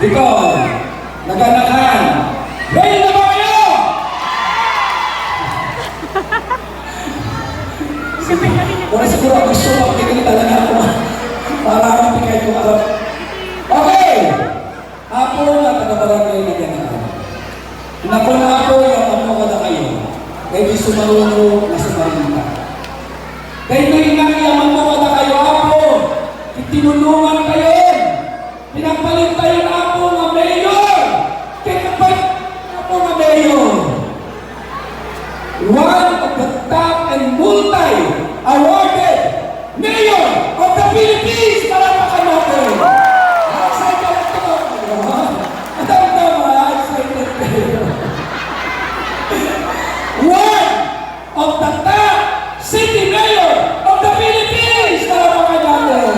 Bicol, Naganakan, ready na ba kayo? Wala siguro ang gusto mo, hindi talaga ako. Para akong pikay ko arap. Okay! Apo na taga-barangay na ganahan. Naku na ako yung ko na kayo. Kaya di sumarunong na sumarita. Kaya yung ano ko na kayo, Apo. Itinulungan kayo. Pinapalit tayo na Apo nga mayor. Kaya kapag Apo nga mayor. One of the top and multi-awarded mayor of the Philippines. Palakpakan natin. Excited ako. Ang tama, excited kayo. One of the top city mayor of the Philippines. Palakpakan natin.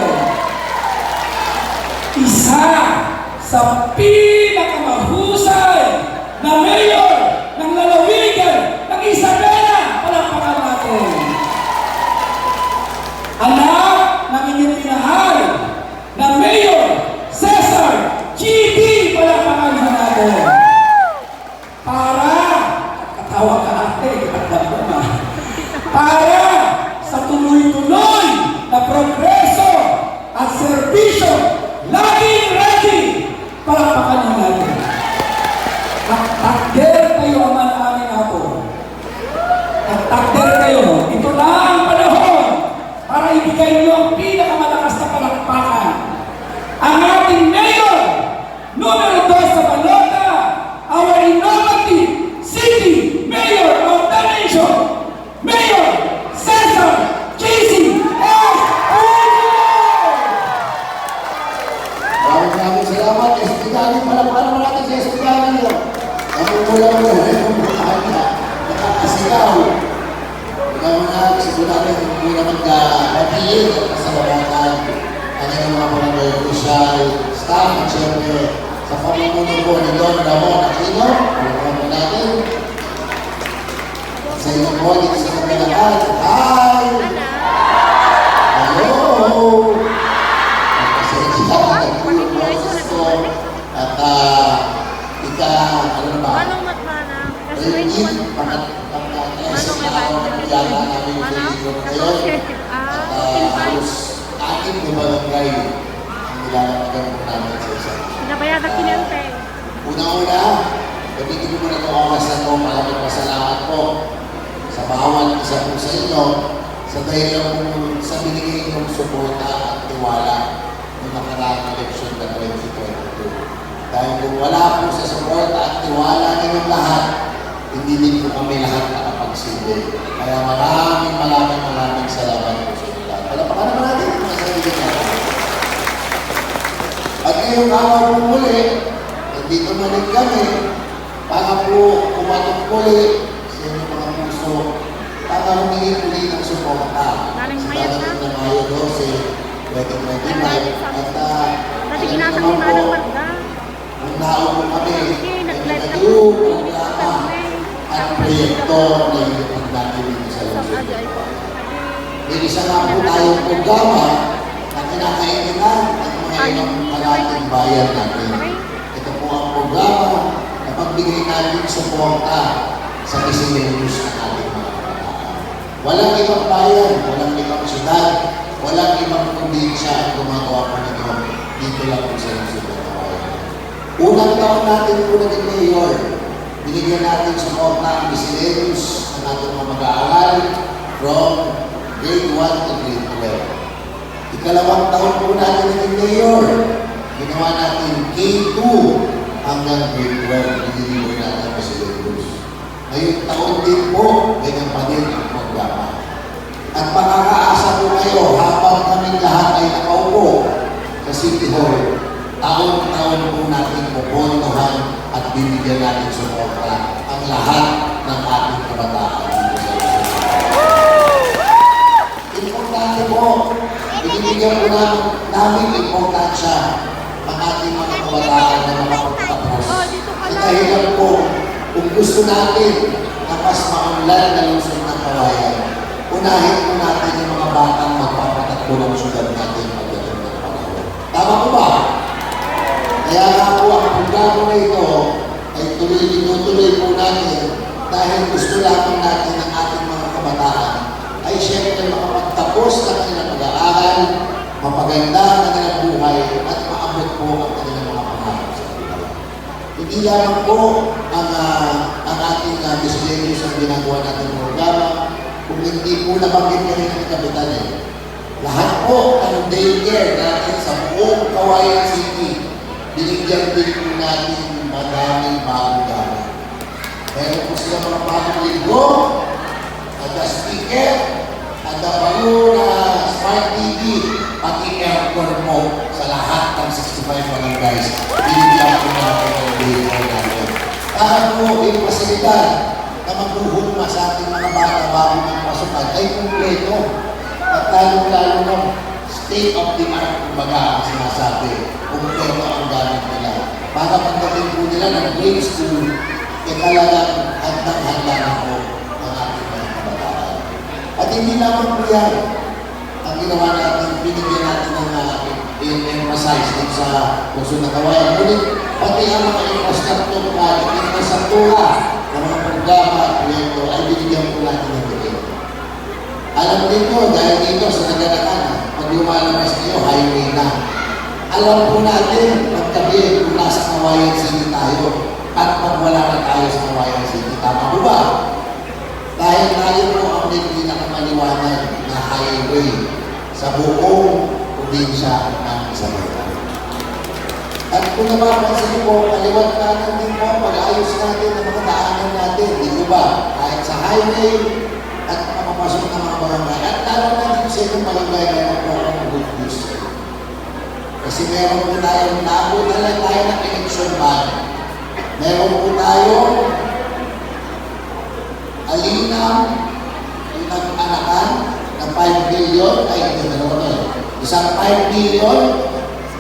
Isa sa pinakamahusay na mayor ng lalawigan ng Isabela. Palakpakan natin. Anak ng inyong minahal na Mayor Cesar G.D. Palakpakan na natin. Para, katawa ka ate, kitagdag ko na. Para sa tuloy-tuloy na progreso at serbisyo, laging ready. Palakpakan na natin. At takder kayo ang aming apo. Takder kayo. Ito na ang panahon para ibigay niyo ang pinakamalakas na palakpakan. Ang ating mayor, numero 2 sa balota, our innovative city mayor of the nation, Mayor Cesar J.C. S. Maraming maraming salamat. Estigani, palakpakan naman natin si Estigani. Namumula mo na yung mukha niya. Nakakasigaw. Ikaw na, sigurado mapili at kasalamatan ang inyong mga barangay official, staff, at syempre sa pamumuno po ni Don Ramon Aquino. Palakpakan mo natin. At sa inyo po, dito sa kanilang Hi! Hello! Pasensya na nagpuyo po gusto. At ah, ika, ano ba? Manong matmana. Pangat, pangat, Manong may na piyala namin yung Kasi ngayon. At five. halos ating na barangay ang nilalapagyan po namin sa isa. Pinabayad ang kinente. Una-una, gamitin ko muna itong oras na ito. Maraming pasalamat po sa bawat isa po sa inyo sa dahil po sa binigay niyong suporta at tiwala ng nakaraang eleksyon na 2022. Dahil kung wala po sa suporta at tiwala ninyong lahat, hindi din po kami lahat nakapagsilbi. Kaya maraming maraming maraming salamat po sa inyo lahat. Palapakan naman natin ang mga sarili natin. At ngayong araw po muli, nandito na rin kami para po kumatok muli sa inyong mga puso para humingi muli ng suporta sa darating na. na Mayo 12, 2025. At uh, Dati ginasang ni Manong Magda. Unao po kami nag-live nagayong po. At proyekto na inyong natin dito sa Luzon. May isa nga po tayong programa na kinakailangan ng mga ibang kalating bayan natin. Ito po ang programa na pagbigay natin suporta sa disenyonis ng ating mga kabataan. Walang ibang bayan, walang ibang syudad, walang ibang probinsya ang gumagawa po nito dito lang po sa Luzon. Unang taon natin po naging mayor, binigyan natin suporta ang disenyonis ng ating mga mag-aaral from grade 1 to grade 12. Ikalawang taon po natin naging mayor. Ginawa natin K2 hanggang grade 12. Nililibre natin ang Silegus. Ngayong taon din po, ganyan pa din ang programa. At makakaasa po kayo habang kami lahat ay nakaupo sa City Hall, taon-taon po natin pupuntuhan at bibigyan natin suporta ang lahat ng ating kabataan. Importante po, binibigyan po na, namin importansya ang ating mga kabataan na makapagtapos. Oh, Sa lang. dahilan po, kung gusto natin na mas maunlad na lungsod ng kawayan, unahin po dahil gusto lamang natin ng ating mga kabataan ay siyempre makapagtapos ng kanilang pag-aaral, mapaganda ang kanilang buhay at maabot po ang kanilang mga pangarap sa buhay. Hindi lamang po ang, ah, ang ating uh, miscellaneous ang ginagawa natin ng programa, kung hindi po nabanggit ka rin ng kapitan eh. Lahat po ng daycare natin sa buong Kawayan City, binigyan din po natin madaming bagong gamit. Meron po sila mga bagong linggo, ada speaker, ada bago na smart TV, pati aircon mo sa lahat ng 65 barangays. Binigyan po natin ang daycare natin. Para po yung pasilidad na maghuhulma sa ating mga bata bago ng pasukan ay kumpleto. At lalong-lalo na state of the art, kumbaga, ang sinasabi, kumpleto ang gamit nila. Para pagdating po nila ng grade school, talagang handang-handa na po ang ating mga kabataan. At hindi lamang po yan ang ginawa natin, binigyan natin ng uh, emphasize din sa puso na kawayan. Ngunit pati ang mga infrastructure project, infrastruktura ng mga programa at proyekto ay binigyan po natin ng bigay. Alam dito, dahil dito sa naganakan, pag lumalabas kayo, highway na. Alam po natin, pagkabi, kung nasa Kawayan City tayo, at pag wala na tayo sa Kawayan City, tama po ba? Dahil tayo po ang may pinakamaliwanag na highway sa buong probinsya ng Isabela. At kung napapansin po, kaliwat kanan din po, pag-ayos natin ng mga daanan natin, di ba? Kahit sa highway, at makapasok ng mga barangay. At lalo na din sa inyong barangay na po ang good news. Kasi meron po tayong naabot na tayo ng election ban. Meron po tayong alinaw yung nag-anakan ng 5 billion, ay hindi na naman Isang 5 billion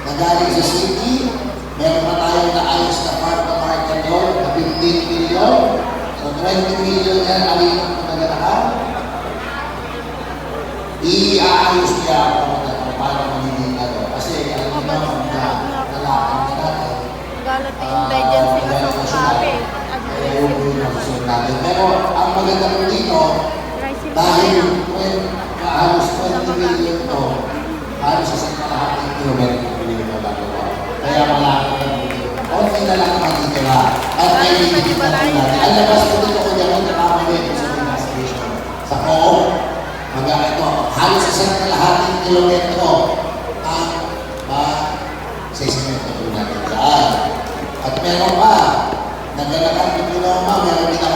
na galing sa city, meron pa tayong naayos na farm to market doon na 15 billion. So 20 million yan alinaw na nag-anakan. Iaayos niya ako Pero ang maganda po dito, dahil halos 20 million to, halos sa isang kalahating kilometro po yung magagawa. Kaya malaki na po dito. Konti na lang ang matitira. At may hindi na po natin. Ang labas po dito ko dyan, nakamali ko sa Pinas Station. Sa Coop, magawa ito, halos isang kalahating kilometro ang ma sa isang po natin dyan. At meron pa, naglalakad ng Pinoma, meron din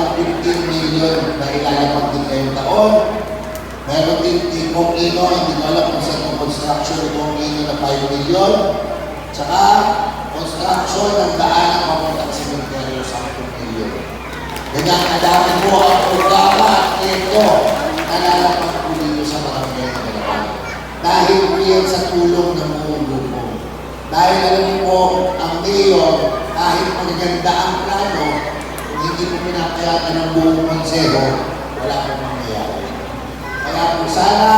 akong 15 million na ilalapag din ngayong taon. Meron din tipong ino, hindi ko alam kung saan yung construction itong ino na 5 million. Tsaka, construction ng daan ng papuntang cemetery sa 10 million. Ganyan, kadami po ang programa at ito na lalapag po dito sa barangay na dalawa. Dahil po yan sa tulong ng buong grupo. Dahil alam po, ang mayor, kahit magaganda ang plano, hindi po pinapayatan ng buong konseho, wala pong mangyayari. Kaya po sana,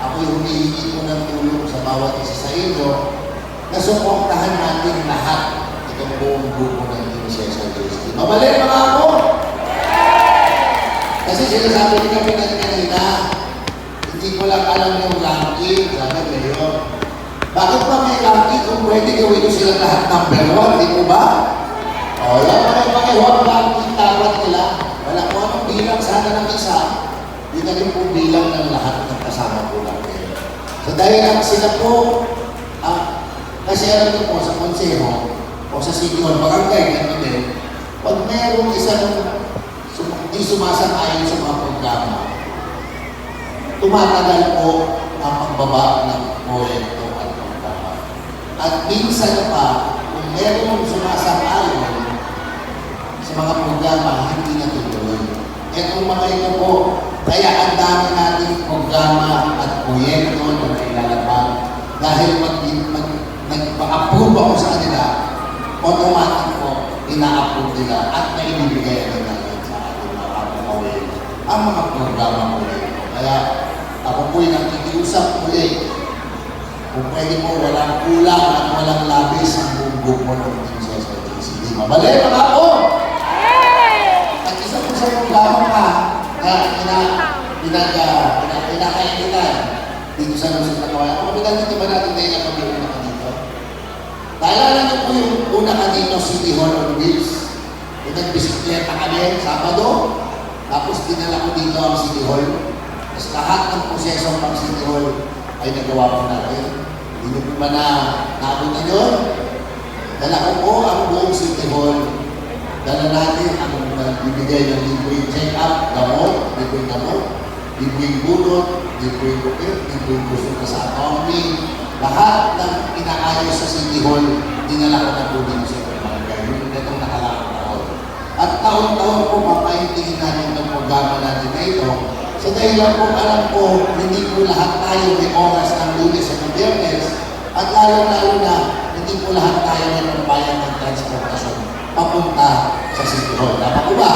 ako'y humihingi po ng tulong sa bawat isa sa inyo na suportahan natin lahat itong buong grupo ng Prinsesa JST. Mabalik mga ako! Kasi sinasabi ni Kapitan kanina, hindi ko lang alam yung ranking, sabi ngayon. Bakit ba may ranking kung pwede gawin nyo sila lahat number one, di po ba? O, yan mga mga huwag ranking dapat nila. Wala po anong bilang sana ng isa, yun na rin po bilang ng lahat ng kasama po natin. So dahil lang sila po, ah, kasi alam niyo po sa konseho, o sa city hall, barangay, gano'n din, pag merong isang sum di sumasang-ayon sa mga programa, tumatagal po ang pagbaba ng proyekto at programa. At minsan pa, kung merong sumasang-ayon sa mga programa, hindi natutuloy. Etong mga ito po, kaya ang dami nating programa at proyekto na nailalabang dahil mag, mag, nagpa-approve ako sa kanila, automatic po, ina-approve nila at naibibigay na natin sa ating mga kapatawin ang mga programa po nito. Kaya ako po'y nakikiusap ulit kung pwede po walang kulang at walang labis ang buong grupo ng Prinsesa JCD. Mabalik mga ako! Pinag, uh, pinakainitan dito sa Luzon na kawayan. Kung dito ba natin tayo na kami una ka? Naalala niyo po yung una ka dito, City Hall on Wheels. Yung nagbisikleta kami, Sabado. Tapos dinala ko dito ang City Hall. Tapos lahat ng proseso pang City Hall ay nagawa po natin. Hindi niyo po ba na naabutan yun? Dala ko po ang buong City Hall. Dala natin ang bibigay ng libreng check-up, gamot, libreng gamot, libreng bunot, libreng bukit, libreng kusog sa economy. Lahat ng inaayos sa City Hall, dinala ko na po dito sa barangay. Yung itong nakalaang taon. At taon-taon po papaintingin natin ng programa natin na ito. Sa dahilan po, alam ko, hindi po lahat tayo may oras ng lunes at ng biyernes. At lalo-lalo na, hindi po lahat tayo may pambayad ng transportasyon papunta sa City Hall. Tama ba?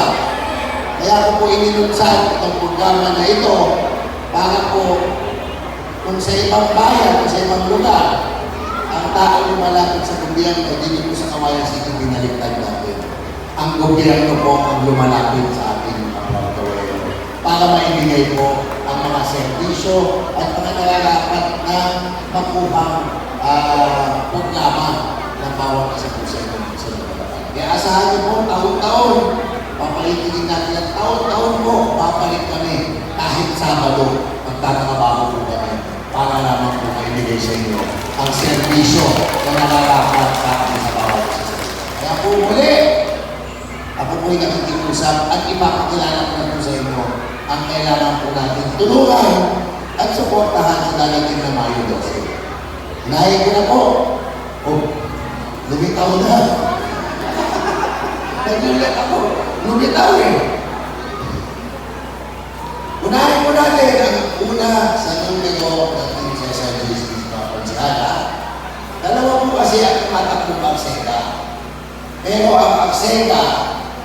Kaya ko po ininunsan itong programa na ito para po kung sa ibang bayan, kung sa ibang lugar, ang tao lumalapit sa gobyerno, dito po sa Kawayan City, binaliktad natin. Ang gobyerno po ang lumalapit sa ating kawayan para maibigay po ang mga serbisyo at mga nararapat na makuhang ah, programa ng bawat isa po sa inyo. Kaya asahan niyo po, taon-taon, papalitigin natin at taon-taon po, papalik kami kahit Sabado, magtatrabaho po kami para lamang po maibigay sa inyo ang serbisyo na nararapat sa atin sa bawat isa. Kaya po muli, ako po'y nakikiusap at ipapakilala ko na sa inyo ang kailangan po natin tulungan at suportahan sa darating na Mayo 12. Nahin ko na po. Oh, lumitaw na. Nagulat ako. Lumitaw eh. Unahin po natin ang una sa numero ng Prinsesa Justice Conference. Dalawa po kasi ang tumatakbong akseka. Pero ang akseka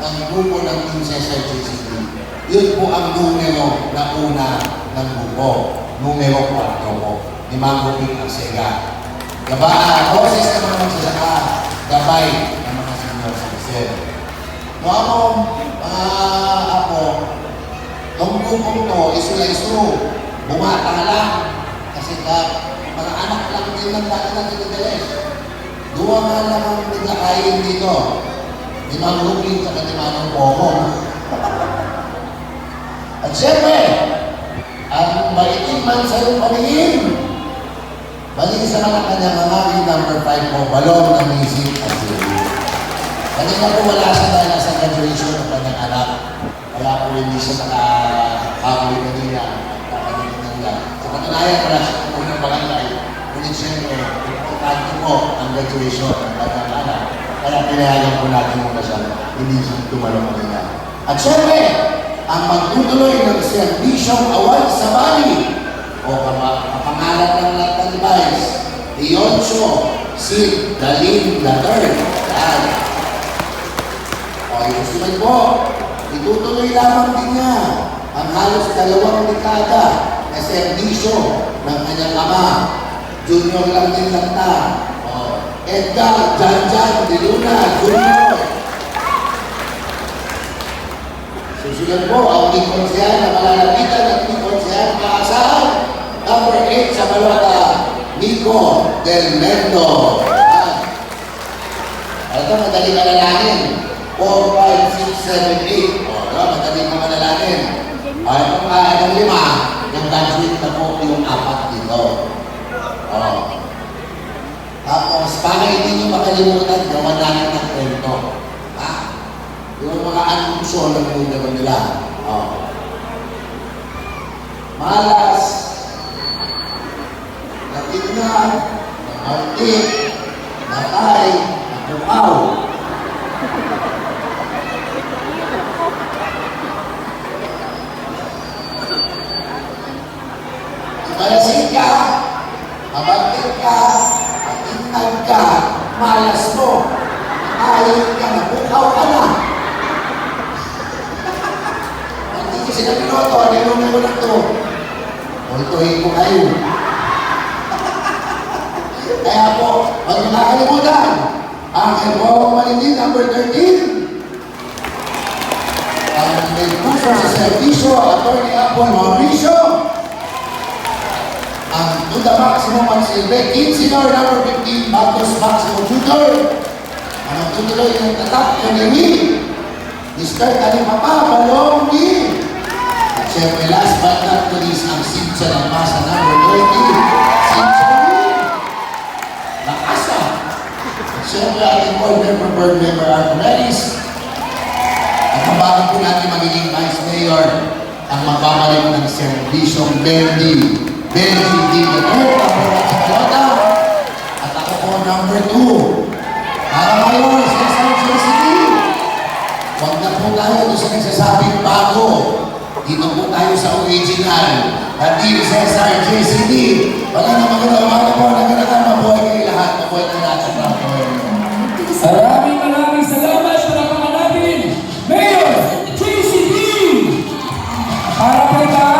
ng grupo ng Prinsesa JCB, yun po ang numero na una ng grupo. Numero 4 po. Ni Mango Ping Aksega. Gabaan, boses ng mga magsasaka, gabay ng mga senior citizen. No, ako, mga ako, Tong grupong to, iso na iso, bumata lang. Kasi ka, mga anak lang din ng dati ng tinidalis. Duwa nga lang ang naglakayin dito. Di mang looking sa kanimanong pomo. At syempre, ang maitim man sa iyong paningin, balik sa mga kanyang amari number 5 po, balong ng isip at sili. Kanina po wala siya dahil nasa graduation ng kanyang anak. Kaya po hindi siya nakakakoy kanina. Nakakanina nila. Sa katunayan, wala siya po ng barangay. Ngunit siyempre, importante po ang graduation ng kanyang anak. Kaya pinayagan po natin muna siya. Hindi siya tumalong kanina. At siyempre, ang magtutuloy ng serbisyong award sa Bali o kapa- kapangalan ng lahat ng device, Dioncio Sid Dalin III. Yan. Sunod po, itutuloy lamang din niya ang halos dalawang dekada na serbisyo ng kanyang ama. Junior lang din lang na. O, Edgar Janjan de Luna Junior. Susunod po, ang Nikonsiyan na malalapitan at Nikonsiyan maasahan. Number 8 sa Malota, Nico Del Mendo. Ah. Ito, madali manalangin. 4, 5, 6, 7, 8. O, diba? Madali ka manalangin. O, ito pa, itong lima. Yung graduate na po yung apat dito. O. Tapos, para hindi nyo makalimutan, gawa natin ng kwento. Ha? Yung mga anunsyo ng numero nila. O. Malas, natignan, namartik, natay, natukaw. Malasin ka, mabantik ka, matinag ka, malas mo, ayaw ka, nabukaw ka na. Hindi ko sila pinoto, ano yung numero na to? Multuhin ko kayo. Kaya po, huwag niyo nakalimutan, ang Erbong Malindi number 13, ang may puso sa Servicio, Attorney Apple Mauricio. Ang to the maximum ang silbi, 15 or number 15, Matos Maximo Tutor. Ang tutuloy ng tatak Will. Mr. Kalimapa, Balongi. At syempre, last but not the least, ang Sintsa ng Masa number 30, Sintsa Will. Nakasa. At syempre, ating board member, board member, Arcomedes. At ang bago po natin magiging Vice Mayor, ang magbabalik ng serbisyong Bendy. Bendy D. Number one sa Toyota. At ako po number two. Para mayor sa San City. Huwag na po tayo sa nagsasabing bago. Dito po tayo sa original. At Team Cesar JCD, magandang magandang umaga po. Nagkanakan mabuhay kayo lahat. Mabuhay na natin. Mabuhay na Maraming maraming salamat sa natin, Mayor JCD! Para po tayo